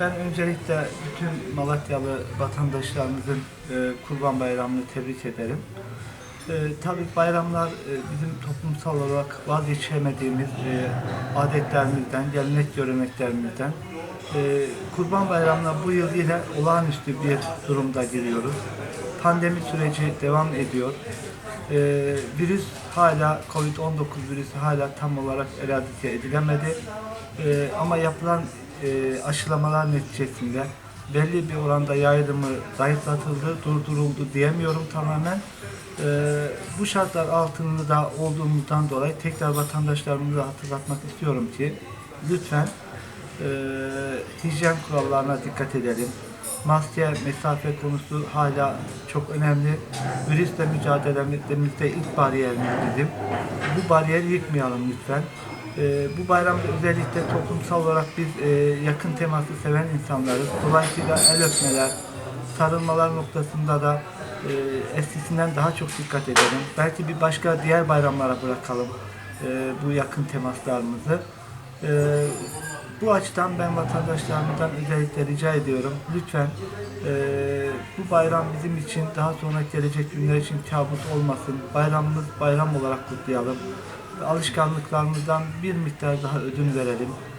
Ben öncelikle bütün Malatyalı vatandaşlarımızın e, Kurban Bayramı'nı tebrik ederim. E, tabii bayramlar e, bizim toplumsal olarak vazgeçemediğimiz e, adetlerimizden, gelenek göreneklerimizden. E, Kurban Bayramı'na bu yıl yine olağanüstü bir durumda giriyoruz. Pandemi süreci devam ediyor. E, virüs hala, Covid-19 virüsü hala tam olarak eradike edilemedi. E, ama yapılan e, aşılamalar neticesinde belli bir oranda yayılımı zayıflatıldı, durduruldu diyemiyorum tamamen. E, bu şartlar altında olduğumuzdan dolayı tekrar vatandaşlarımıza hatırlatmak istiyorum ki lütfen e, hijyen kurallarına dikkat edelim. Maske, mesafe konusu hala çok önemli. Virüsle mücadelemizde ilk bariyerimiz bizim. Bu bariyeri yıkmayalım lütfen. Ee, bu bayramda özellikle toplumsal olarak biz e, yakın teması seven insanlarız. Dolayısıyla el öpmeler, sarılmalar noktasında da e, eskisinden daha çok dikkat edelim. Belki bir başka diğer bayramlara bırakalım e, bu yakın temaslarımızı. E, bu açıdan ben vatandaşlarımdan özellikle rica ediyorum. Lütfen e, bu bayram bizim için daha sonra gelecek günler için kabus olmasın. Bayramımız bayram olarak kutlayalım. Alışkanlıklarımızdan bir miktar daha ödün verelim.